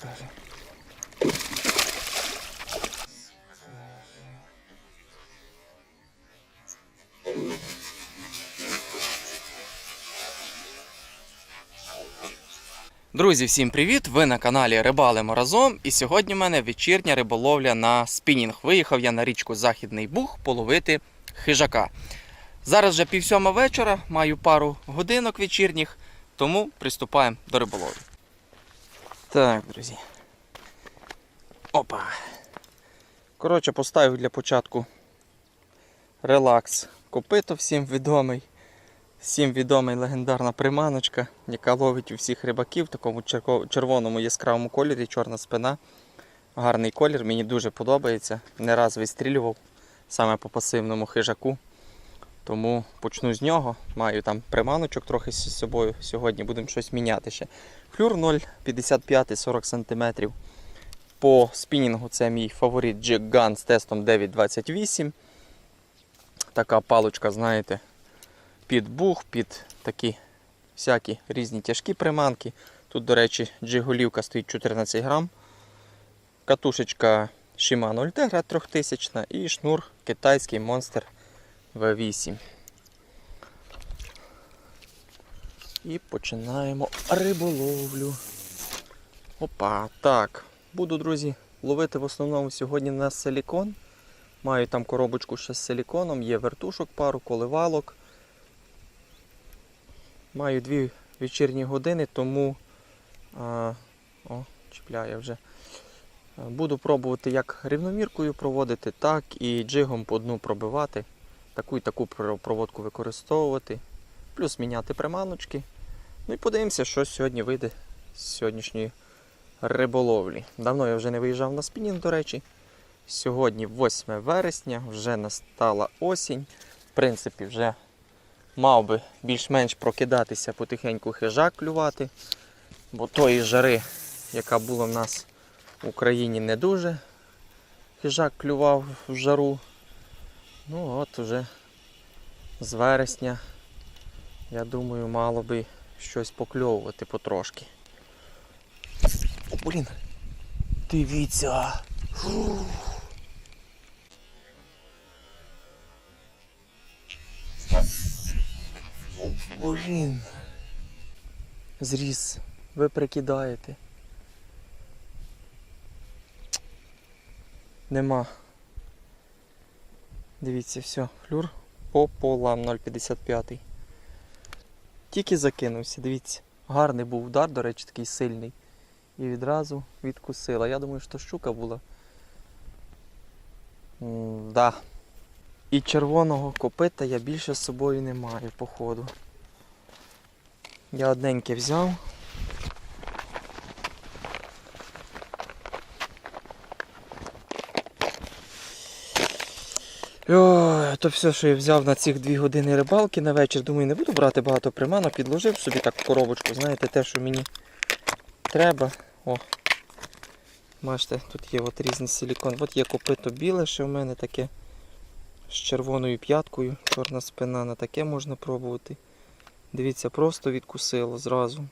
покажи. Друзі, всім привіт! Ви на каналі Рибалимо разом. І сьогодні в мене вечірня риболовля на спінінг. Виїхав я на річку Західний Буг половити хижака. Зараз вже пів сьома вечора, маю пару годинок вечірніх, тому приступаємо до риболовлі. Так, друзі. Опа. Коротше, поставив для початку релакс копито всім відомий. Всім відомий легендарна приманочка, яка ловить у всіх рибаків в такому червоному яскравому кольорі, чорна спина. Гарний колір, мені дуже подобається. Не раз вистрілював саме по пасивному хижаку. Тому почну з нього. Маю там приманочок трохи з собою. Сьогодні будемо щось міняти ще. Флюр 0,55 40 см. По спінінгу це мій фаворит Jig Gun з тестом 928. Така палочка, знаєте, під бух, під такі всякі різні тяжкі приманки. Тут, до речі, джиголівка стоїть 14 грам. Катушечка Shimano Ultegra 3000 і шнур китайський Monster V8. І починаємо риболовлю. Опа, так. Буду, друзі, ловити в основному сьогодні на силікон. Маю там коробочку ще з силіконом, є вертушок, пару коливалок. Маю дві вечірні години, тому а, о, чіпляє вже. Буду пробувати як рівноміркою проводити, так і джигом по дну пробивати. Таку і таку проводку використовувати. Плюс міняти приманочки. Ну і подивимося, що сьогодні вийде з сьогоднішньої риболовлі. Давно я вже не виїжджав на спінінг, до речі. Сьогодні 8 вересня, вже настала осінь. В принципі, вже мав би більш-менш прокидатися потихеньку хижак клювати, бо тої жари, яка була в нас в Україні, не дуже. Хижак клював в жару. Ну от уже з вересня, я думаю, мало би щось покльовувати потрошки. О, блін! Дивіться! Фу. Блін. Зріс. Ви прикидаєте. Нема. Дивіться, все, флюр пополам 0,55. Тільки закинувся, дивіться. Гарний був удар, до речі, такий сильний. І відразу відкусила. Я думаю, що щука була. Да. І червоного копита я більше з собою не маю, походу. Я одненьке взяв. Ой, то все, що я взяв на цих дві години рибалки на вечір. Думаю, не буду брати багато приманок, підложив собі так коробочку, знаєте, те, що мені треба. О. Бачите, тут є от різний силікон. От є копито біле, ще в мене таке з червоною п'яткою, чорна спина, на таке можна пробувати. Дивіться, просто відкусило зразу.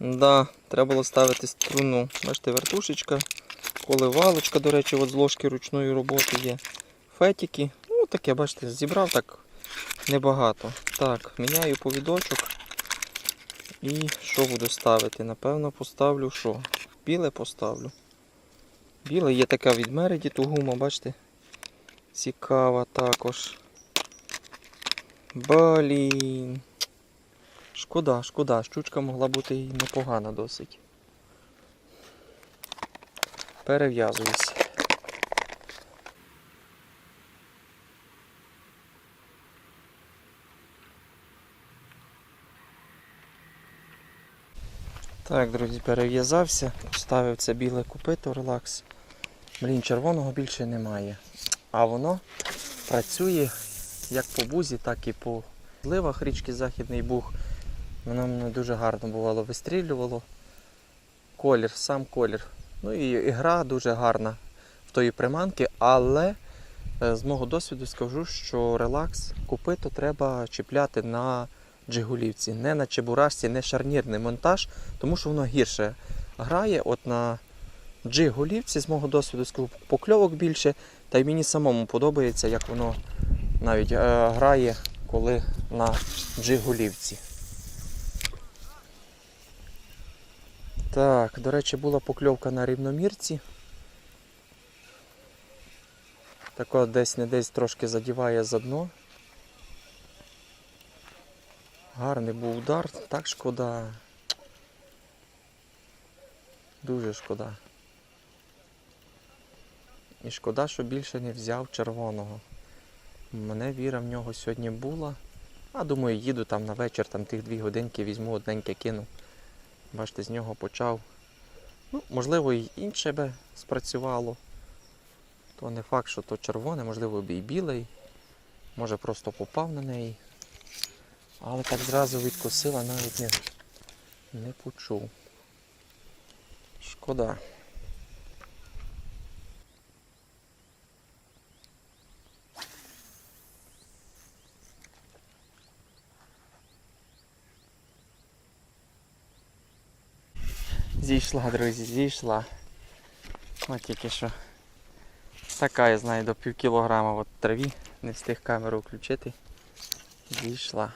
Да, треба було ставити струну. Бачите, вертушечка, коливалочка, до речі, от з ложки ручної роботи є. Фетики. Ну, таке, бачите, зібрав так небагато. Так, міняю повідочок. І що буду ставити? Напевно, поставлю що? Біле поставлю. Біле є така від Meredith гума, бачите? Цікава також. Блін. Шкода, шкода, щучка могла бути і непогана досить. Перев'язуюсь. Так, друзі, перев'язався, поставив це біле купито, релакс. Блін, червоного більше немає. А воно працює як по бузі, так і по зливах річки Західний Буг. Воно мене дуже гарно бувало вистрілювало. Колір, сам колір. Ну і, гра дуже гарна в тої приманки, але е, з мого досвіду скажу, що релакс купито треба чіпляти на джигулівці, не на чебурашці, не шарнірний монтаж, тому що воно гірше грає. От на джиг-голівці, з мого досвіду, скажу, покльовок більше. Та й мені самому подобається, як воно навіть е, грає, коли на джиг-голівці. Так, до речі, була покльовка на рівномірці. Так от десь не десь трошки задіває за дно. Гарний був удар, так шкода. Дуже шкода. І шкода, що більше не взяв червоного. Мене віра в нього сьогодні була. А думаю, їду там на вечір, там тих дві годинки візьму, одненьке кину. Бачите, з нього почав. Ну, можливо, і інше би спрацювало. То не факт, що то червоне, можливо, б і білий. Може просто попав на неї. Але так зразу відкосила, навіть не, не почув. Шкода. Зійшла, друзі, зійшла. Ось тільки що. Така, я знаю, до пів кілограма от траві. Не встиг камеру включити. Зійшла.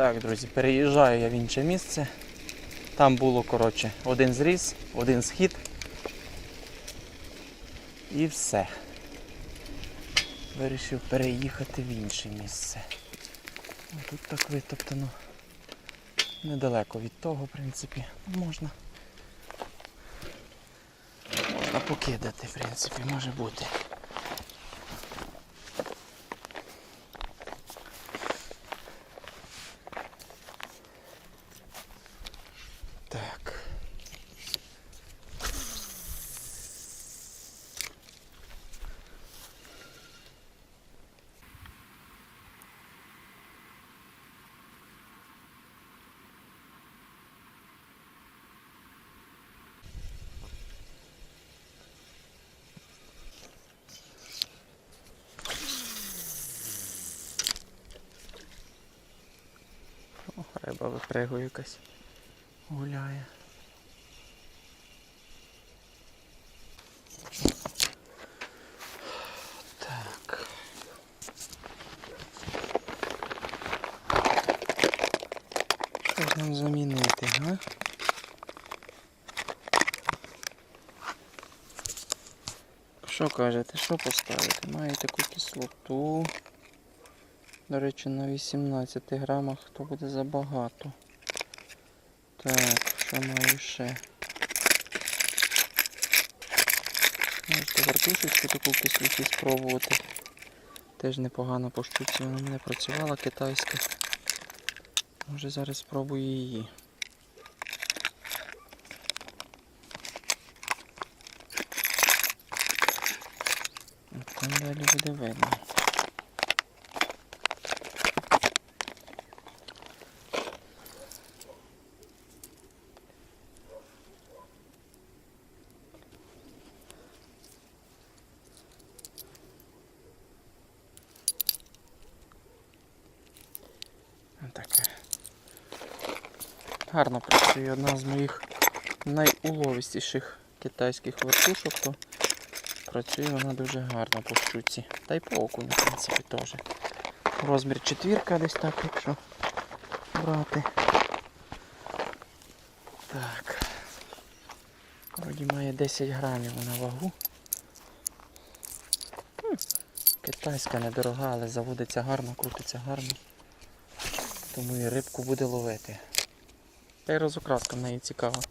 Так, друзі, переїжджаю я в інше місце. Там було, коротше, один зріз, один схід. І все. Вирішив переїхати в інше місце. А Тут так витоптано. Недалеко від того, в принципі, можна. Можна покидати, в принципі, може бути. Так. О, риба якась. Гуляє. Так. Що ж нам замінити, га? Що кажете, що поставити? Має таку кислоту. До речі, на 18 грамах то буде забагато. Так, що маю ще? Можете вартушечку таку кислоту спробувати. Теж непогано по штуці вона мене працювала китайська. Може зараз спробую її. Там далі буде видно. Таке. Гарно працює одна з моїх найуловистіших китайських вертушок, то працює вона дуже гарно по штуці. Та й по окуну, в принципі, теж. Розмір четвірка десь так, якщо брати. Так. Вроді має 10 грамів на вагу. Китайська недорога, але заводиться гарно, крутиться гарно. Тому і рибку буде ловити. Та й розукраска в неї цікава.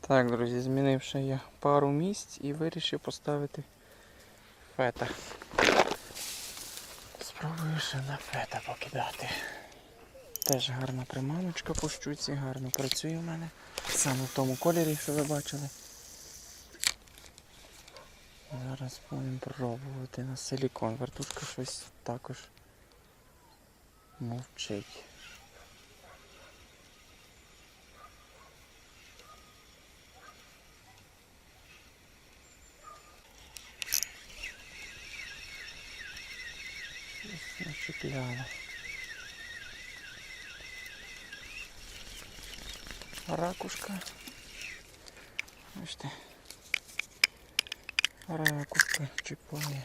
Так, друзі, змінивши я пару місць і вирішив поставити фета. Спробую ще на фета покидати. Теж гарна приманочка по щуці, гарно працює в мене. Саме в тому кольорі, що ви бачили. Зараз будемо пробувати на силікон. Вертушка щось також мовчить. Чіпляла. Ракушка. Бачите? Ракушка чіпає.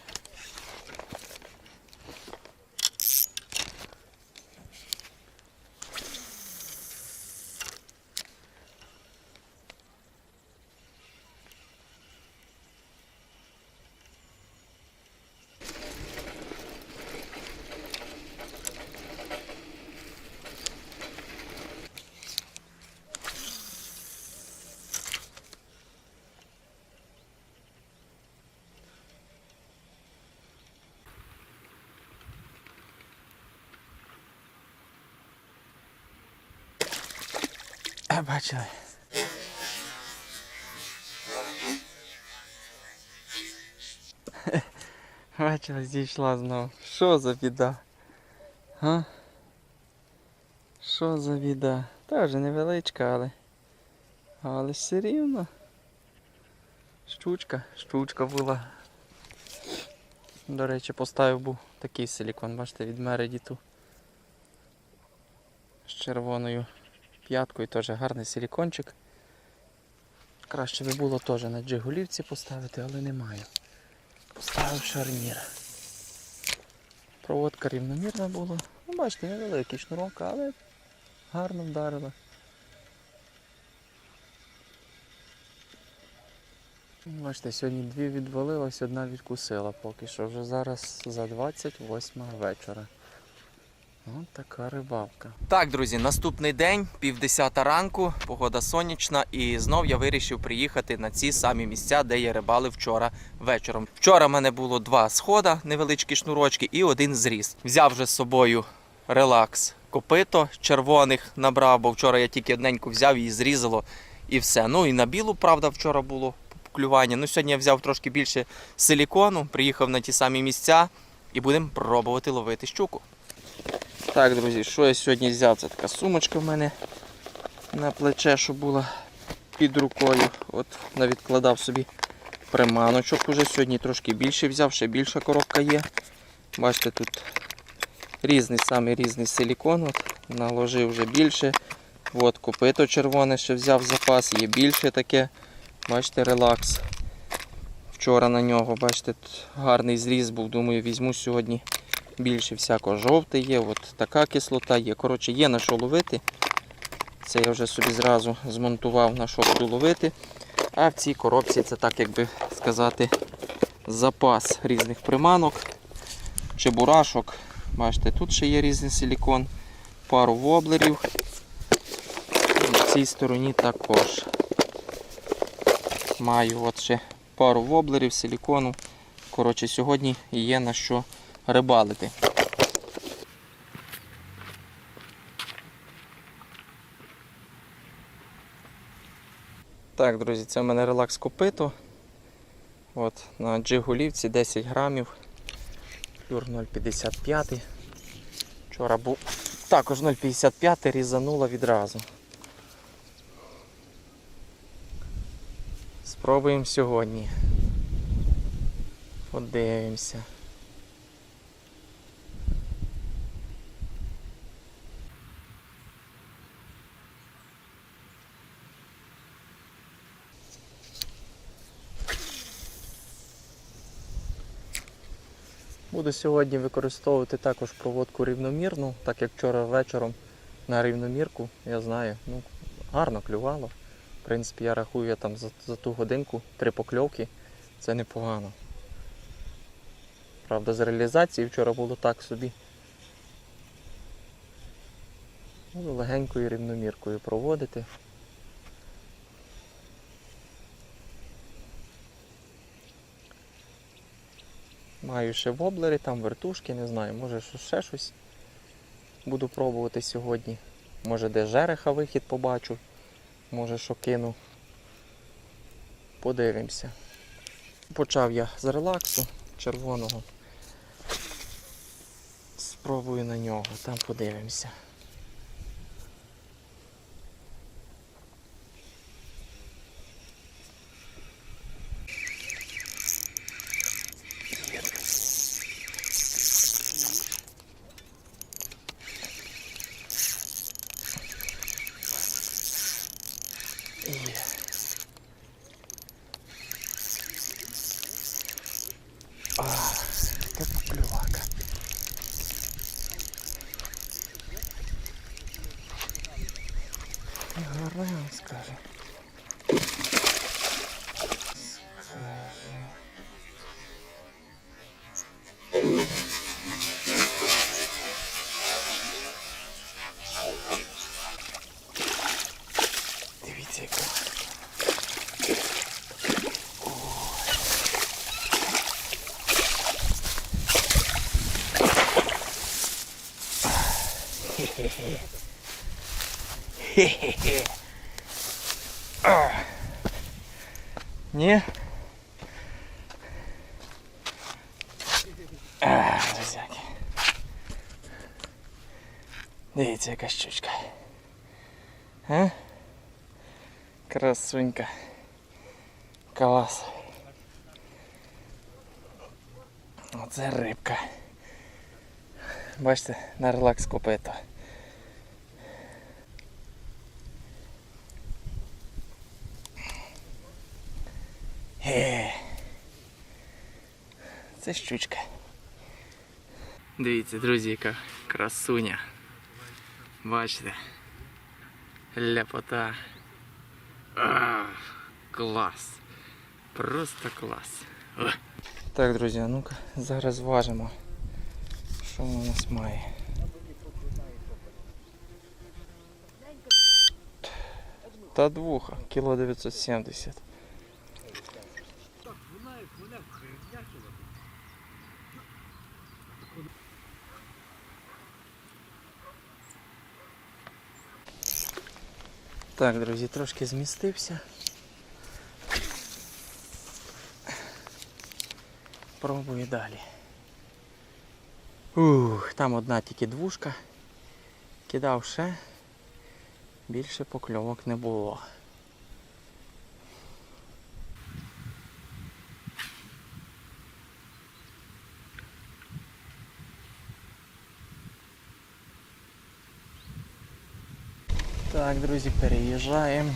Бачили. Бачили, зійшла знову. Що за біда? А? Що за біда? Та вже невеличка, але. Але все рівно. Щучка, щучка була. До речі, поставив був такий силікон, бачите, від Мередіту. З червоною п'яткою теж гарний силікончик. Краще би було теж на джигулівці поставити, але немає. Поставив шарнір. Проводка рівномірна була. Ну, бачите, невеликий шнурок, але гарно вдарила. Бачите, сьогодні дві відвалилось, одна відкусила поки що. Вже зараз за 28 вечора. Ось така рибалка. Так, друзі, наступний день, півдесята ранку, погода сонячна, і знов я вирішив приїхати на ці самі місця, де я рибалив вчора вечором. Вчора в мене було два схода, невеличкі шнурочки, і один зріз. Взяв вже з собою релакс копито червоних набрав, бо вчора я тільки одненьку взяв і зрізало, і все. Ну і на білу, правда, вчора було клювання. Ну, сьогодні я взяв трошки більше силікону, приїхав на ті самі місця і будемо пробувати ловити щуку. Так, друзі, що я сьогодні взяв? Це така сумочка в мене на плече, що була під рукою. От навідкладав собі приманочок. Уже сьогодні трошки більше взяв, ще більша коробка є. Бачите, тут різний самий різний силікон. От, наложив вже більше. От копито червоне ще взяв запас, є більше таке. Бачите, релакс. Вчора на нього, бачите, гарний зріз був. Думаю, візьму сьогодні більше всякого жовтий є, от така кислота є. Коротше, є на що ловити. Це я вже собі зразу змонтував на що буду ловити. А в цій коробці це так, як би сказати, запас різних приманок, чебурашок. Бачите, тут ще є різний силікон, пару воблерів. В цій стороні також. Маю от ще пару воблерів, силікону. Коротше, сьогодні є на що рибалити. Так, друзі, це в мене релакс копито. От, на джигулівці 10 грамів. Флюр 0,55. Вчора був також 0,55 різанула відразу. Спробуємо сьогодні. Подивимося. Буду сьогодні використовувати також проводку рівномірну, так як вчора вечором на рівномірку, я знаю, ну, гарно клювало. В принципі, я рахую я там за, за ту годинку три покльовки. Це непогано. Правда, з реалізації вчора було так собі. Буду легенькою рівноміркою проводити. Маю ще воблери, там вертушки, не знаю, може ще щось буду пробувати сьогодні. Може де жереха вихід побачу, може що кину. Подивимося. Почав я з релаксу червоного. Спробую на нього, там подивимося. Хе-хе-хе. Ні? А, друзяки. Дивіться, яка щучка. А? Красунька. Клас. Оце рибка. Бачите, на релакс копито. Е. Це щучка. Дивіться, друзі, яка красуня. Бачите? Ляпота. А, клас. Просто клас. О. Так, друзі, а ну-ка, зараз зважимо. Що у нас має? Та двуха, кіло 970. Так, друзі, трошки змістився. Пробую далі. Ух, там одна тільки двушка. Кидав ще. Більше покльовок не було. Так, друзі, переїжджаємо.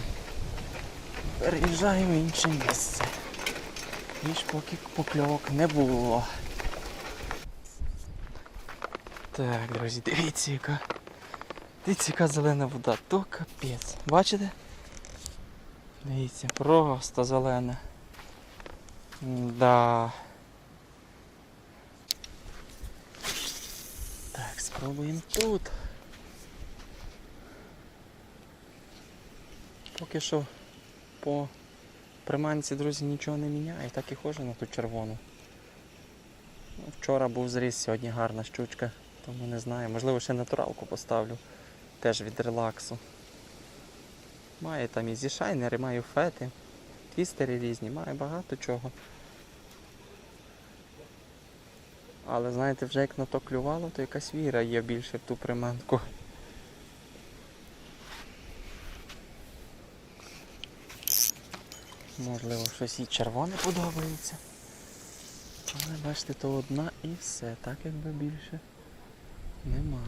Переїжджаємо в інше місце. Ніж поки покльовок не було. Так, друзі, дивіться яка. Дивіться, яка зелена вода, то капець. Бачите? Дивіться, просто зелена. Да. Так, спробуємо тут. Поки що по приманці, друзі, нічого не міняє, так і хожу на ту червону. Ну, Вчора був зріз, сьогодні гарна щучка, тому не знаю. Можливо, ще натуралку поставлю. Теж від релаксу. Має там і зішайнери, маю фети, твістери різні, має багато чого. Але знаєте, вже як на то клювало, то якась віра є більше в ту приманку. Можливо, щось і червоне подобається. Але бачите, то одна і все, так якби більше нема.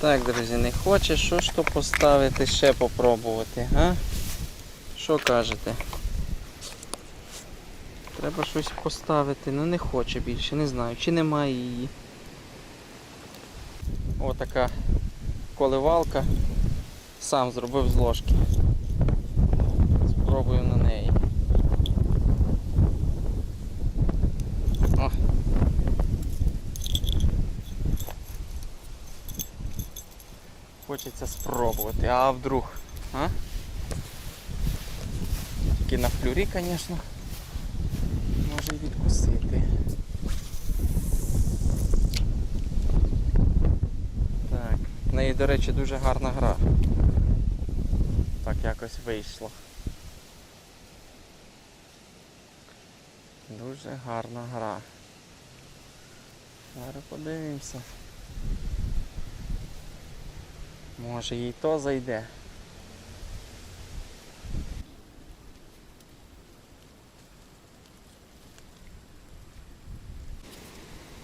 Так, друзі, не хоче, що ж то поставити, ще попробувати, а? Що кажете? Треба щось поставити, ну не хоче більше, не знаю, чи немає її. О, така коливалка. Сам зробив з ложки. Спробую на неї. О. Хочеться спробувати, а вдруг, а? Тільки на флюрі, звісно, може і відкусити. Так, в неї, до речі, дуже гарна гра. Так якось вийшло. Дуже гарна гра. Зараз подивимося. Може їй то зайде.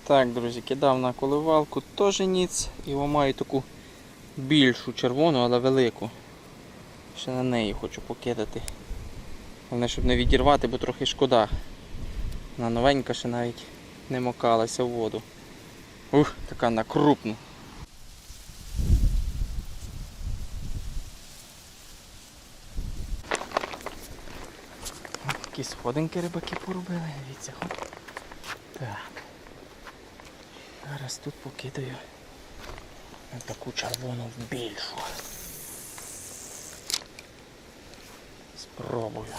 Так, друзі, кидав на коливалку теж ніц і маю таку більшу червону, але велику. Ще на неї хочу покидати. Головне, щоб не відірвати, бо трохи шкода. Вона новенька ще навіть не мокалася в воду. Ух, така на такі сходинки рибаки поробили, дивіться. Хоп. Так. Зараз тут покидаю таку червону більшу. Спробую.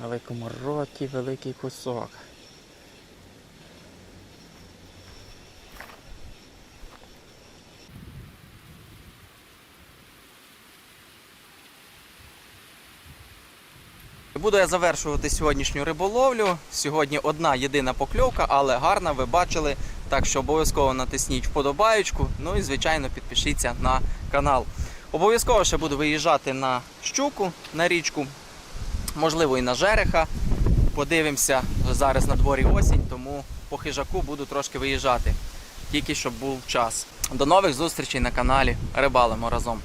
Великому роті великий кусок. Буду я завершувати сьогоднішню риболовлю. Сьогодні одна єдина покльовка, але гарна, ви бачили. Так що обов'язково натисніть вподобаючку. Ну і звичайно підпишіться на канал. Обов'язково ще буду виїжджати на щуку на річку, можливо, і на жереха. Подивимося, зараз на дворі осінь, тому по хижаку буду трошки виїжджати, тільки щоб був час. До нових зустрічей на каналі. Рибалимо разом.